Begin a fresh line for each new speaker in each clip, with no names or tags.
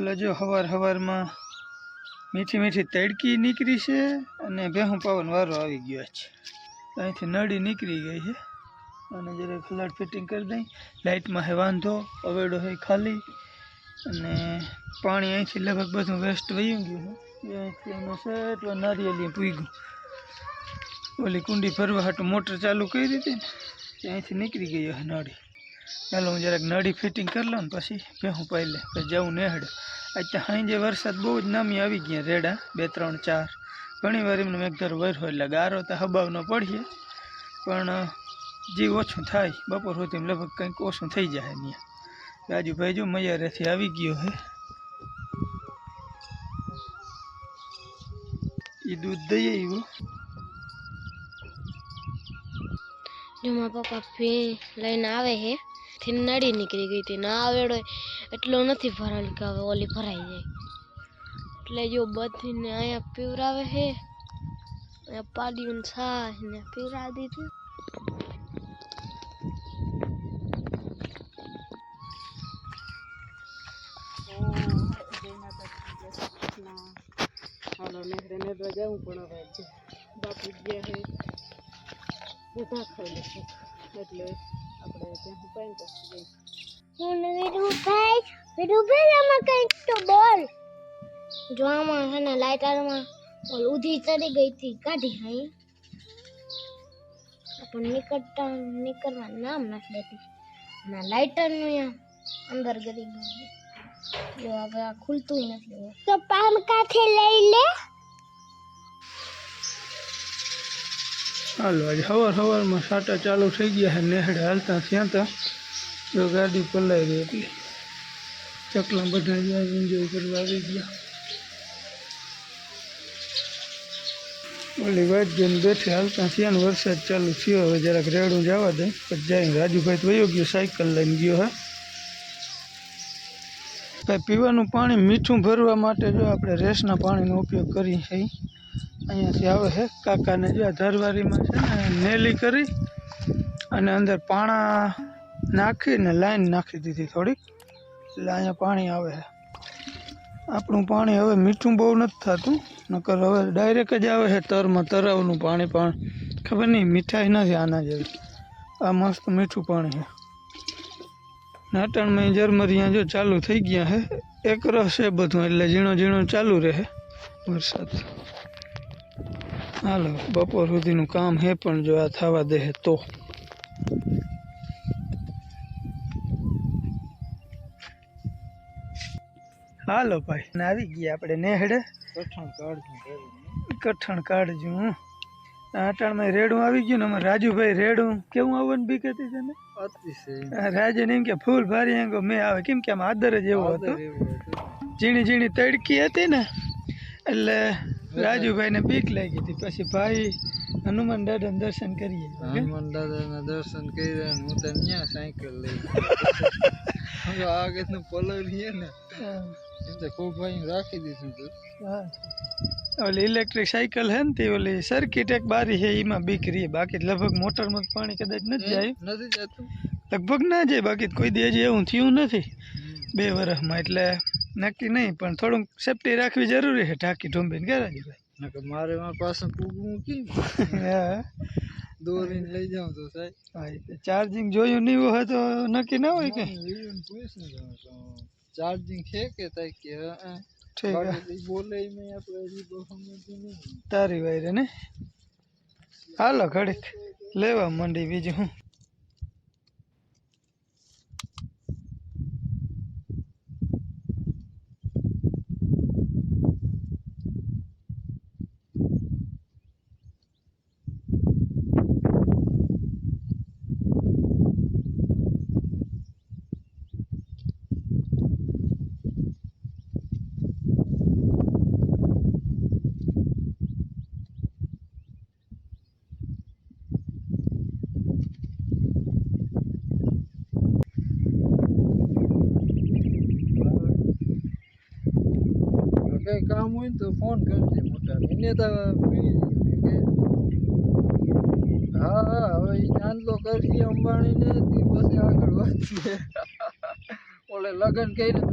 હાલો જો હવાર હવારમાં મીઠી મીઠી તડકી નીકળી છે અને ભેહું પવન વારો આવી ગયો છે. અહીંથી નળી નીકળી ગઈ છે અને જરા ફ્લડ ફિટિંગ કરી દઈ, લાઇટમાં હે વાંધો, અવેડો હોય ખાલી અને પાણી અહીંથી લગભગ બધું વેસ્ટ વહી ગયું અહીંથી અમે સેટલો નારિયેલી પૂગ્યું ઓલી કુંડી ભરવા હાટું મોટર ચાલુ કરી હતી ને તે અહીંથી નીકળી ગઈ નળી. ચાલો હું જરાક નળી ફિટિંગ કરી લઉં ને પછી ભેહું પહેલે પછી જવું નેહડે અત્યારે સાંજે વરસાદ બહુ જ નામી આવી ગયા રેડા, બે, ત્રણ, ચાર. ઘણી વાર એમને મેઘધર વર હોય એટલે ગારો તો હબાવનો પડીએ. પણ જે ઓછું થાય. બપોર સુધી લગભગ કંઈક ઓછું થઈ જાય ત્યાં રાજુભાઈ જો મૈયારેથી આવી ગયો હે. એ દૂધ દઈએ એવું
જો મારા પપ્પા ફી લઈને આવે છે થી નડી નીકળી ગઈ હતી. ના આવેડો એટલો નથી ભરાયેલ કે હવે ઓલી ભરાઈ જાય. એટલે જો બધીને અહીંયા પીવરાવે છે અહીંયા પાડ્યું છાશ ને પીવરાવી દીધું.
હાલો નેહરે જવું પણ હવે બાપુ ગયા હે. બધા એટલે ત્યાં પાણી પછી જઈએ
હું વિરુભાઈ વિરુભાઈ આમાં કંઈક તો બોલ. જો આમાં છે ને લાઇટરમાં ઓલ ઉધી ચડી ગઈ હતી કાઢી હાઈ પણ નીકળતા નીકળવા નામ નથી લેતી. અને લાઇટરનું અહીંયા અંદર ગરી ગયું. જો હવે આ ખુલતું નથી તો પામ કાથે લઈ લે.
હાલો, આજે સવાર સવારમાં સાટા ચાલુ થઈ ગયા છે, નેહડે હાલતા થયા તો. ગાડી પલાઈ ગઈ એટલે ચકલા બધા જ્યાં એન્જોય કરવા આવી ગયા. ઓલી વાત જોઈને બેઠી હાલતા થયા ને વરસાદ ચાલુ થયો, હવે જરાક રેડું જવા દે. પછી જાય રાજુભાઈ તો વયો ગયો, સાયકલ લઈને ગયો, હા. પીવાનું પાણી મીઠું ભરવા માટે જો આપણે રેસના પાણીનો ઉપયોગ કરી છીએ. અહીંયાથી આવે છે, કાકાને જો ધરવારીમાં છે ને, નેલી કરી અને અંદર પાણા નાખીને લાઈન નાખી દીધી થોડીક. એટલે અહીંયા પાણી આવે છે. આપણું પાણી હવે મીઠું બહુ નથી થતું, નકર હવે ડાયરેક્ટ જ આવે છે તરમાં તરાવનું પાણી, પણ ખબર નહીં, મીઠાઈ નથી આના જેવી. આ મસ્ત મીઠું પાણી છે. નાટણમાં જરમરિયા જો ચાલુ થઈ ગયા છે, એક રસ છે બધું, એટલે ઝીણો ઝીણો ચાલુ રહે વરસાદ. હાલો બપોર સુધીનું કામ હે પણ જો આ થવા દે હે તો હાલો ભાઈ ને આવી ગયા આપણે નેહડે કઠણ કાઢજું કઠણ કાઢજું હં. આ અટાણમાં રેડું આવી ગયું ને અમારે રાજુભાઈ રેડું કેવું આવવાનું બીક હતી તને આ રાજન એમ કે ફૂલ ભારી એમ કે મેં આવે કેમ કે આમ આદર જ એવો હતો ઝીણી ઝીણી તડકી હતી ને એટલે રાજુભાઈને બીક લાગી હતી. પછી ભાઈ હનુમાન દાદાને દર્શન કરીએ.
હનુમાન દાદાના દર્શન કરી હું તો ત્યાં સાયકલ લઈ આગળનું પલવીએ ને તો ખૂબ ભાઈ રાખી દીધું
હા. ઓલી ઇલેક્ટ્રિક સાયકલ હે ને તે ઓલી સર્કિટ એક બારી છે એમાં બીક રહી. બાકી લગભગ મોટરમાં પાણી કદાચ નથી જાય.
નથી જતું?
લગભગ ના જાય બાકી કોઈ દી એવું થયું નથી. બે વર્ષમાં એટલે નક્કી નહીં પણ થોડુંક સેફટી રાખવી જરૂરી છે ઢાંકી ઢોંબીને કે
ભાઈ મારે પાસે પૂગવું
હા.
દોરીને લઈ જાઉં તો સાહેબ.
ચાર્જિંગ જોયું નહીં હોય તો નક્કી ના હોય કે?
ચાર્જિંગ છે કે તઈ કે
તારી વાયરે ને? હાલો ઘડીક. લેવા માંડી બીજું હું?
કઈ કામ હોય ને તો ફોન કરજે મોટા એને તો free છે કે હા હા હવે ઈ ચાંદલો કરશે અંબાણીને તે પછી આગળ વધશે ઓલે લગ્ન કર્યું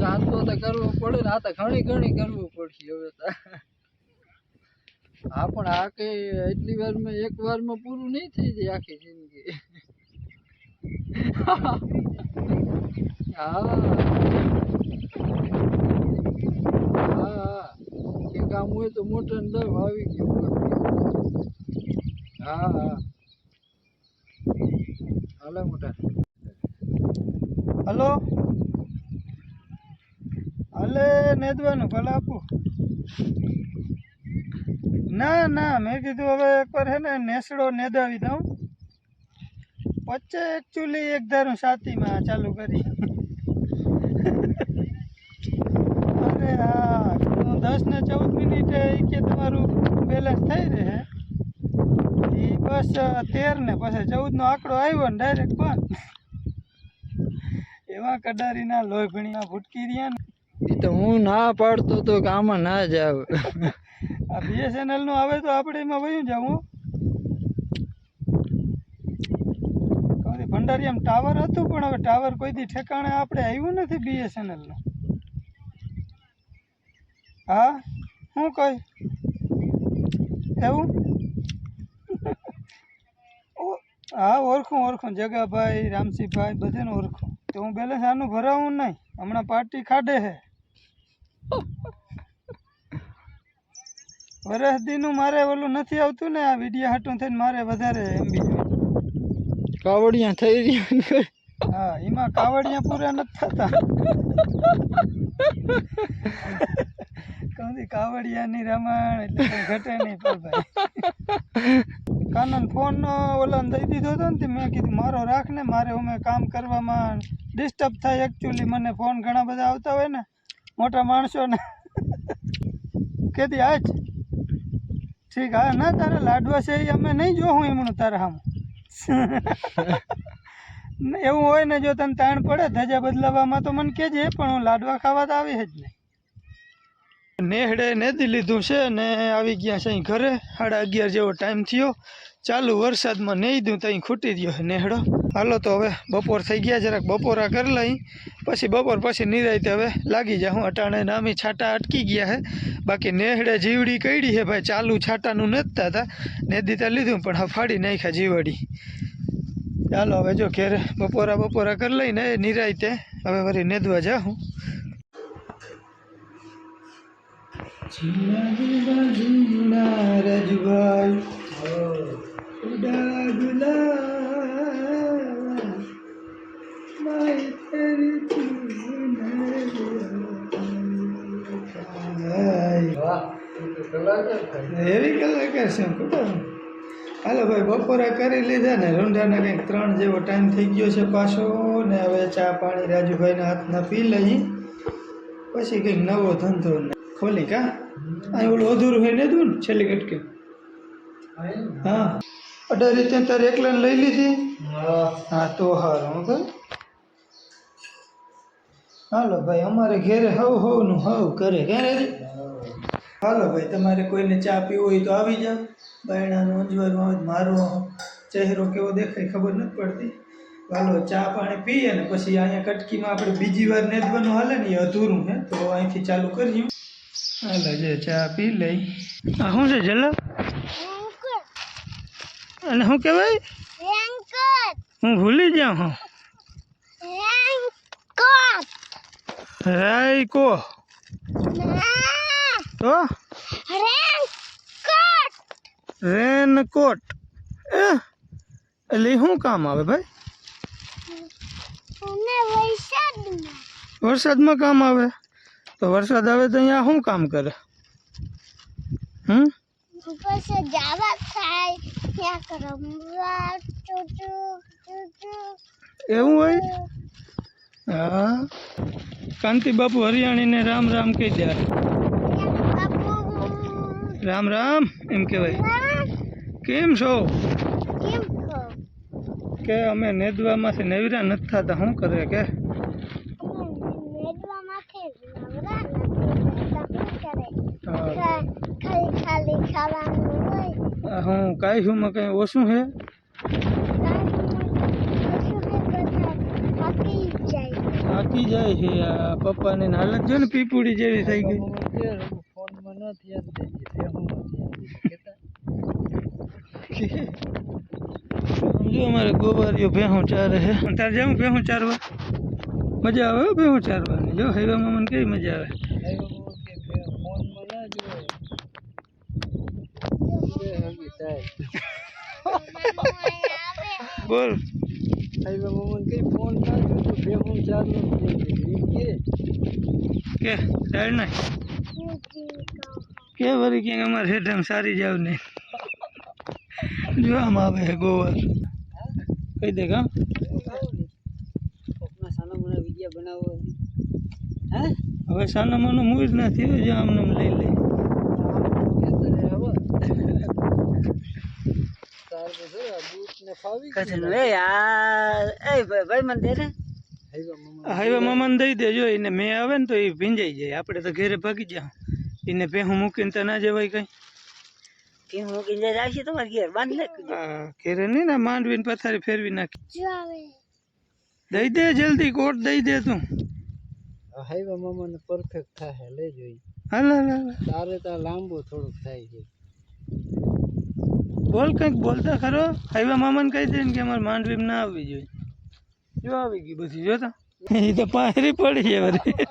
ચાંદલો તો કરવો પડે ને આ તો ઘણી ઘણી કરવું પડશે હવે તો હા પણ આ કઈ એટલી વારમાં એક વારમાં પૂરું નહીં થઈ જાય આખી જિંદગી હા હા કે કામ હોય તો મોટર ને દવ આવી ગયું હા હા હાલે. મોટા
હલો અલે નેદવાનું, ભલે આપું. ના ના, મેં કીધું હવે એકવાર હે ને નેસડો નેદાવી દઉં. વચ્ચે એકચ્યુઅલી એક ધારું સાતીમાં ચાલુ કરી અરે હા હું દસ ને ચૌદ મિનિટે કે તમારું બેલેન્સ થઈ રહે. એ બસ તેર ને પછી ચૌદ નો આંકડો આવ્યો ને ડાયરેક્ટ પણ એવા કડારીના લોહી ભણીના ભૂટકી રહ્યા ને.
એ તો હું ના પાડતો તો કે આમાં ના જાવ.
આ બીએસએનએલનું આવે તો આપણે એમાં વયું જાઉં ભંડારીયામ ટાવર હતું પણ હવે ટાવર કોઈ દી ઠેકાણે આપણે આવ્યું નથી બીએસએનએલનું. હા? શું કઈ? એવું? ઓ- હા ઓળખું ઓળખું. જગાભાઈ રામસિંહભાઈ બધાને ઓળખું. તો હું બેલેન્સ આનું ભરાવું નહીં? હમણાં પાર્ટી ખાડે હે. વરસ દીનું મારે ઓલું નથી આવતું ને આ વીડિયો હાટું થઈને મારે વધારે એમબી
કાવડિયા થઈ રહ્યા
હા એમાં કાવડિયા પૂરા નથી થતા. કહું કાવડિયાની રમણ એટલે ઘટે નહીં પણ ભાઈ. કાનન ફોન ઓલા દઈ દીધો હતો ને મેં કીધું, મારો રાખ ને, મારે અમે કામ કરવામાં ડિસ્ટર્બ થાય એકચ્યુઅલી મને ફોન ઘણા બધા આવતા હોય ને, મોટા માણસોને. કેતી આજ ઠીક, હા, ના, તારે લાડવા છે એ અમે નહીં જોઉં એમનું તારે આમ એવું હોય ને જો તને તાણ પડે, ધજા બદલાવવામાં તો મને કહેજે, પણ હું લાડવા ખાવા તો આવી જ નહીં. નેહડે નેદી લીધું છે ને આવી ગયા છે અહીં ઘરે. સાડા અગિયાર જેવો ટાઈમ થયો. ચાલુ વરસાદમાં નહીં દઉં ત્યાં ખૂટી ગયો છે નેહડો. હાલો તો હવે બપોર થઈ ગયા, જરાક બપોરા કરી લઈ. પછી બપોર પછી નિરાયતે હવે લાગી હું અટાણે નામી છાટા અટકી ગયા છે. બાકી નેહડે જીવડી કઈડી છે ભાઈ. ચાલુ છાટાનું નથતા હતા નેદી તો લીધું પણ હા ફાડી નાખ્યા જીવડી. ચાલો હવે જો ઘેરે બપોરા બપોરા કરી લઈને નિરાયતે હવે વળી નેદવા જાઉં. ઝીણા ઝીણા ઝીણા રજવાઈ ઉડા ગુલા માય તેરી એવી કલાકાર છે ખોટા હાલો ભાઈ, બપોરે કરી લીધા ને રૂંઢાના કંઈક ત્રણ જેવો ટાઈમ થઈ ગયો છે પાછો ને હવે ચા પાણી રાજુભાઈના હાથના પી લઈ. પછી કંઈક નવો ધંધો ખોલી કા? અહીં ઓલું અધૂરું હોય ને દઉં ને છેલ્લી કટકે હા. અઢાર રીતે તારે એકલાને લઈ લીધી? હા, તો હારું, હો હાલો ભાઈ, અમારે ઘેરે હવ હવનું હવ કરે ઘેરે હાલો ભાઈ, તમારે કોઈને ચા પીવો હોય તો આવી જાઓ. બાયણાનું અંજવાનું આવે તો મારો ચહેરો કેવો દેખાય ખબર નથી પડતી. હાલો, ચા પાણી પીએ ને પછી અહીંયા કટકીમાં આપણે બીજી વાર નેદવાનું હાલે ને, એ અધૂરું હે, તો અહીંથી ચાલુ કરીએ. હાલો જે ચા પી લઈ આ શું છે જલા અને શું કહેવાય? હું ભૂલી જાઉં હું. રાયકો. તો? રેનકોટ. એ? એટલે શું કામ આવે ભાઈ? વરસાદમાં કામ આવે? તો વરસાદ આવે તો અહીંયા શું કામ કરે? હમ? એવું હોય? હા. કાંતિ બાપુ હરિયાણીને રામ રામ કહી દે. રામ રામ એમ કહેવાય. કેમ છો? કે અમે નેદવામાંથી નેવરા નથી થતા શું કરે કે
મેદવા માથે નવરા નથી કરે
હા,
ખાલી ખાલી ખાવાનું હોય
આ હું કાંઈ છું માં કંઈ ઓછું છે
કાંઈ કશું કે બધા થાકી જાય
થાકી જાય છે આ પપ્પાને ને હાલત જો ને પીપુડી જેવી થઈ ગઈ
ફોનમાં ન ધ્યાન દેજે ભેહુંમાં ધ્યાન દેજે કેતા
સમજો અમારે ગોવારીઓ ભેહું ચારે હે તારે જાઉં ભેહું ચારવા મજા આવે હો ભેહું ચારવાની જો હૈવામાં મને કેવી મજા આવે
આવ્યો કે ભે- ફોનમાં ના જોવે બે હગી થાય
બોલ.
આવ્યો મમ્મી કઈ ફોન ના તો ભેહું ચાલુ થઈ ગઈ કે
કે ચાલ નાખ કે અમારે હેઠામ સારી જાવ ને જો આમ આવે છે ગોવાર કહી દે
હે?
હવે સાનામાનો મૂડ નથી જો આમને લઈ લે. હાઈવા મામાને દઈ દેજો એને મેં આવે ને તો એ ભીંજાઈ જાય. આપણે તો ઘેરે ભાગી જાય એને પેહું મૂકીને તો ના જવાય કઈ.
ઘેર બાંધ લે
આ ઘેરે નહીં ને માંડવીને પથારી ફેરવી નાખી. દઈ દે જલ્દી કોટ દઈ દે તું.
હાઈવા પરફેક્ટ થાય લઈ જોઈ
હાલ
તારે તો લાંબુ થોડુંક થાય છે.
બોલ કંઈક બોલતા ખરો? હાઈવા મામાને કહી દે ને કે અમારે માંડવી ના આવવી જોઈએ. જો આવી ગઈ બધી જોતા એ તો પાયરી પડી છે વળી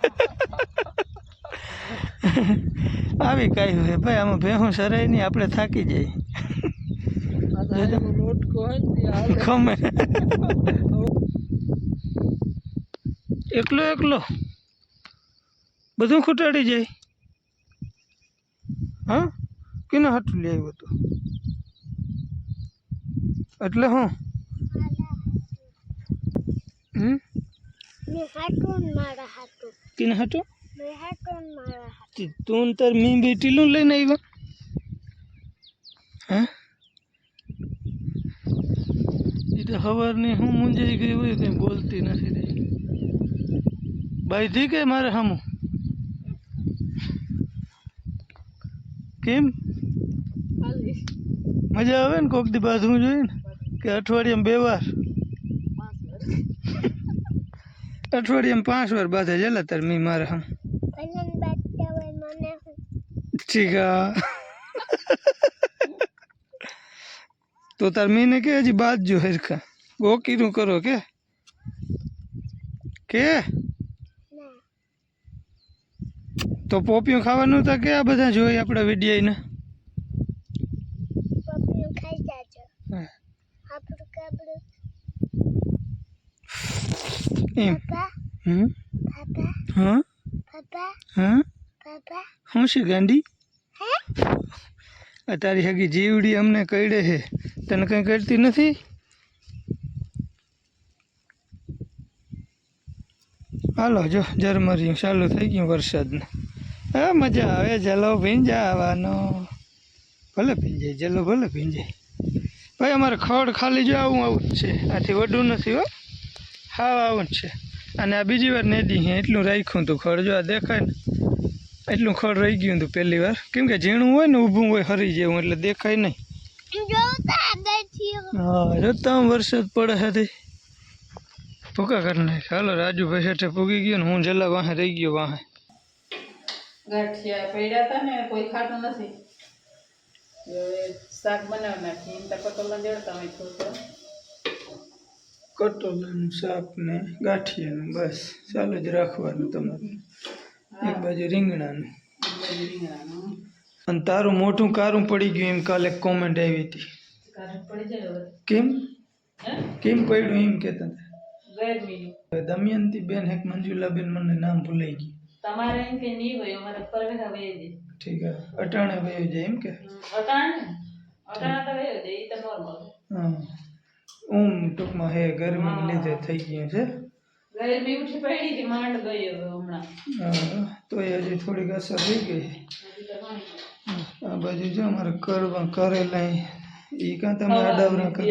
આવી કાંઈ હોય. ભાઈ આમાં ભેહું સરાય નહીં આપણે થાકી
હાલે
ખમે. એકલો એકલો. બધું ખૂટાડી જાય. હા? કેના હાટું લઈ આવ્યો તો? એટલે હું? હમ? કેના હાટું? તી- તું ને તાર મી બેટીલું લઈને આવ્યા હા? એ તો સવારની હું મૂંઝાઈ ગઈ હોય કંઈ બોલતી નથી રહી. બાઈધી કે મારે હમું? કેમ? મજા આવે ને કોક દી બાંધવું જોઈએ ને? કે અઠવાડિયામાં બે વાર? અઠવાડિયામાં પાંચ વાર બાંધે જેલા તાર મી મારે હમ. ઠીક તો તાર મીને કે હજી બાદ જો હરખા ગોકીનું કરો કે. કે? તો પોપિયું ખાવાનું તો કે આ બધા જોઈ આપણા વીડિયો એમ. હમ? હા? હા? શું છે ગાંડી? તારી હગી જીવડી અમને કઈડે છે તને કંઈ કરતી નથી? હાલો જો ઝરમરિયું ચાલુ થઈ ગયું વરસાદને. હા મજા આવે જલો ભીંજાવાનો. ભલે ભીંજાય જલો ભલે ભીંજાય. ભાઈ અમારે ખડ ખાલી જો આવું આવું જ છે. આથી વડું નથી હો. હા આવું જ છે. અને આ બીજી વાર નેદી હે એટલું રાખ્યું હતું ખડ. જો આ દેખાય ને એટલું ખડ રહી ગયું હતું પહેલી વાર. કેમ કે ઝીણું હોય ને ઊભું હોય હરી જેવું એટલે દેખાય નહીં. હા. જોતા વરસાદ પડે હતી ભૂકા કરી નાખે હાલો રાજુભાઈ હેઠે પૂગી ગયો ને હું જલા વાહે રહી ગયો વાહે.
ગાંઠિયા પડ્યા હતા ને કોઈ ખાતું નથી. શાક બનાવી નાખી એમ તો કટોલા હોય થોડું
કટોલાનું શાક ને ગાંઠિયાનું બસ. ચાલુ જ રાખવાનું તમારે. એક બાજુ રીંગણાનું. અને તારું મોટું કારું પડી ગયું એમ કાલે કોમેન્ટ આવી હતી. કેમ? કેમ પડ્યું એમ
કે
તને? દમયંતી બેન હેક મંજુલાબેન મને નામ ભૂલાઈ ગયું.
તમારે એમ કે નહીં હોય અમારે પરવેરા વહી જાય
ઠીક છે અટાણે વયો જાય એમ કે?
અટાણે? અટાણે તો વહી જાય એ તો નોર્મલ
હા. ઊંઘ ટૂંકમાં હે ગરમીને લીધે થઈ ગયું છે.
ગરમી ઉઠી પડી હતી માંડ ગઈ હવે હમણાં.
તો એ હજી થોડીક અસર થઈ ગઈ. આ બાજુ જો અમારે કરવા કરેલા એ કાં તમે આડાવરા કરો.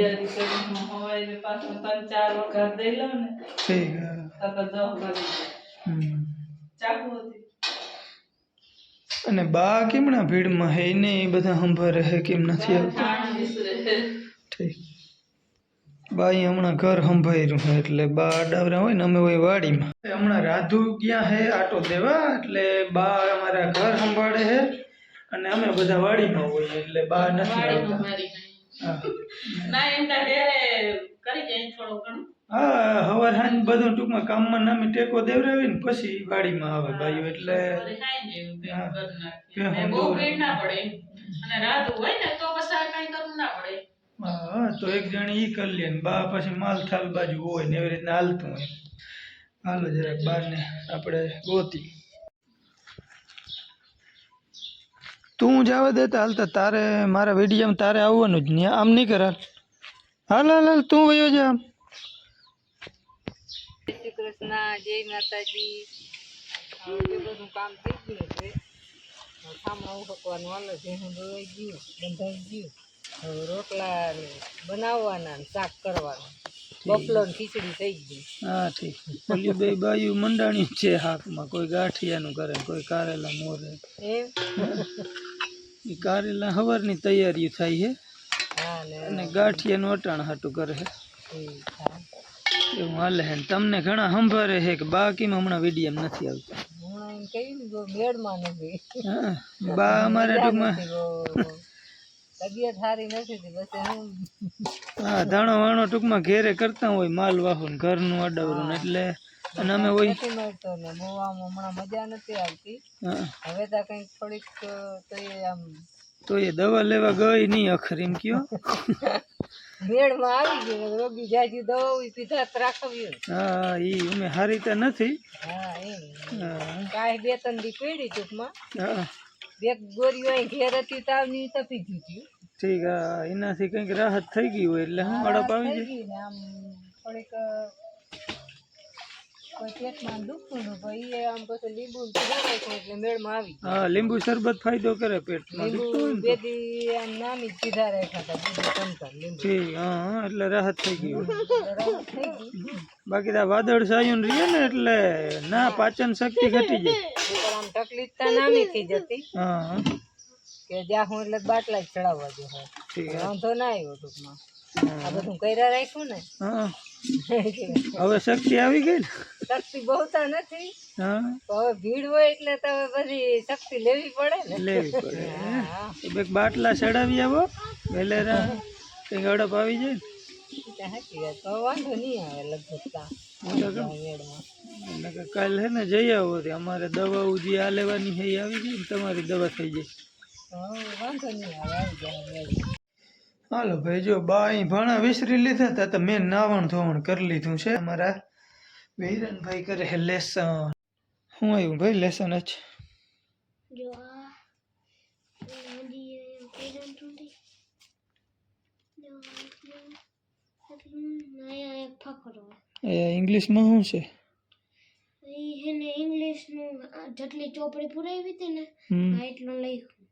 પાછું ત્રણ ચાર વખત દઈ લો ને
ઠીક.
ચાકુ હતી.
અને બા કેમના ભીડમાં હે? ને એ બધા સંભારે હે કેમ નથી આવતા? ઠીક. બાઈ હમણાં ઘર સંભાળ્યું છે એટલે બા અડાવરા હોય ને અમે હોય વાડીમાં. હમણાં રાધુ ક્યાં હે આટો દેવા એટલે બા અમારા ઘર સંભાળે છે અને અમે બધા વાડીમાં હોઈએ એટલે બા નથી આવતા. હા. હા હવાર સાંજ બધું ટૂંકમાં કામમાં નામે ટેકો દેવરાવી ને પછી વાડીમાં આવે ભાઈઓ એટલે હા. હું
બહુ ભીડ ના પડે. અને રાત હોય ને તો પછી કઈ કરવું ના પડે.
હા, તો એક જણી ઈ કરી લે ને બા પછી માલ થાલ બાજુ હોય ને એવી રીતના હાલતું હોય. હાલો જરાક બારને આપણે ગોતી. તું જવા દેતા હાલતા તારે મારા વિડીયામાં તારે આવવાનું જ નહીં. આમ નહીં કરાલ હાલ. હાલ હાલ તું વયો જા આમ.
કૃષ્ણ, જય માતાજી. બધું કામ થઈ ગયું છે. ગયું હવે રોટલા બનાવવાના શાક કરવાનું. બફલો ખીચડી થઈ ગઈ.
હા ઠીક. ઓલી બે બાયુ મંડાણી છે હાથમાં. કોઈ ગાંઠિયાનું કરે કોઈ કારેલા મોરે. એ કારેલા હવારની તૈયારી થાય છે અને ગાંઠિયાનું અટાણ હાટું કરે છે એવું હાલે છે તમને ઘણા સંભાળે છે કે બાકીમાં હમણાં વિડીયમ નથી આવતા? બા અમારે ટૂંકમાં
તબિયત સારી નથી તો હું
હા ધાણો વાણો ટૂંકમાં ઘેરે કરતા હોય માલ વાહન ઘરનું અડાવરું એટલે અને અમે હોય
નથી મળતો ને બહુ આમ હમણાં મજા નથી આવતી. હવે તો કંઈક થોડીક તો એ આમ
તો એ દવા લેવા ગઈ નહીં અખર એમ કયો.
મેળમાં આવી ગયો રોગી જાજી દવાઓ પીધા તો રાખવ્યું
હા એ અમે હારી તો નથી.
હા
હા.
કાંઈ બે ત્રણ દી પીડી ટૂંકમાં.
હા.
બે ગોરીઓ અહીં ઘેર હતી તાવની તપી હતી
ઠીક એનાથી કંઈક રાહત થઈ ગઈ હોય એટલે હું અડપ આવી
ગઈ આમ થોડીક કોઈ પેટમાં દુખતું હતું પણ એ આમ પછી લીંબુ એટલે મેળમાં આવી
હા લીંબુ શરબત ફાયદો કરે પેટમાં દુખતું
બે દી આમ રાખ્યા હતા બીજું લીંબુ.
હા હા એટલે રાહત થઈ ગઈ
રાહત થઈ ગઈ.
બાકી તો વાદળ સાયું રહીએ ને એટલે ના પાચન શક્તિ ઘટી જાય.
આમ તકલીફ તો નાની થઈ જતી.
હા
કે જ્યાં હું એટલે બાટલા જ ચડાવવા
જોઈએ
વાંધો ના આવ્યો ટૂંકમાં. આ બધું કર્યા રાખ્યું ને.
હા. હવે શક્તિ આવી ગઈ ને?
શક્તિ બહુ તો નથી હવે ભીડ હોય એટલે તો હવે બધી શક્તિ લેવી પડે ને.
લેવી પડે બે બાટલા ચડાવી આવો. વેલેરા કંઈક અડપ આવી જાય
એ તો સાચી વાત. તો વાંધો નહીં આવે લગભગ
ને કાલ હે ને જઈ આવો અમારે દવાઓ જે આ લેવાની છે એ આવી ગઈ ને તમારી દવા થઈ જાય
વાંધો નહીં આવે આવી જાય
હાલો ભાઈ જો બા અહીં ભાણા વિસરી લીધા હતા તો મેં નાવણ ધોવણ કરી લીધું છે. અમારા વિરનભાઈ કરે લેસન. હું આવ્યું ભાઈ લેસન જ? એ ઇંગ્લિશમાં શું છે?
એને ઇંગ્લિશનું જેટલી ચોપડી પુરાવી હતી ને એટલું લખ્યું.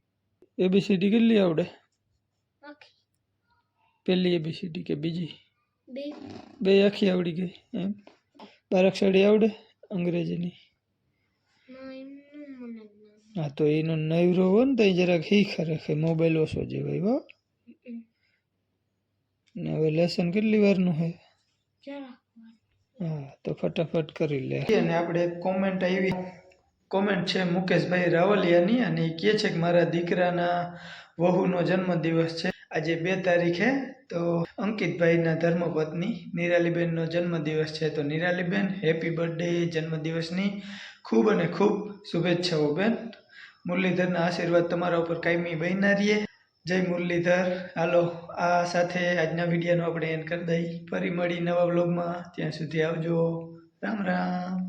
એબીસીડી કેટલી આવડે?
આખી.
પહેલી એબીસીડી કે બીજી?
બે.
બે આખી આવડી ગઈ એમ? બારાક્ષરી આવડે? અંગ્રેજીની? હા તો એનો નવરો હોય ને તો જરાક શીખ રાખે. મોબાઈલ ઓછો જેવાય હો. ને હવે લેસન કેટલી વારનું
હે?
હા તો ફટાફટ કરી લે. અને આપણે એક કોમેન્ટ આવી. કોમેન્ટ છે મુકેશભાઈ રાવલિયાની અને એ કહે છે કે મારા દીકરાના વહુનો જન્મદિવસ છે. આજે બે તારીખે તો અંકિતભાઈના ધર્મપત્ની નિરાલીબેનનો જન્મદિવસ છે. તો નિરાલીબેન હેપી બર્થડે જન્મદિવસની ખૂબ અને ખૂબ શુભેચ્છાઓ બેન. મુરલીધરના આશીર્વાદ તમારા ઉપર કાયમી બન્યા રહીએ. જય મુરલીધર. હાલો, આ સાથે આજના વિડીયોનો આપણે એન્ડ કરી દઈ ફરી મળી નવા બ્લોગમાં ત્યાં સુધી આવજો. રામ રામ.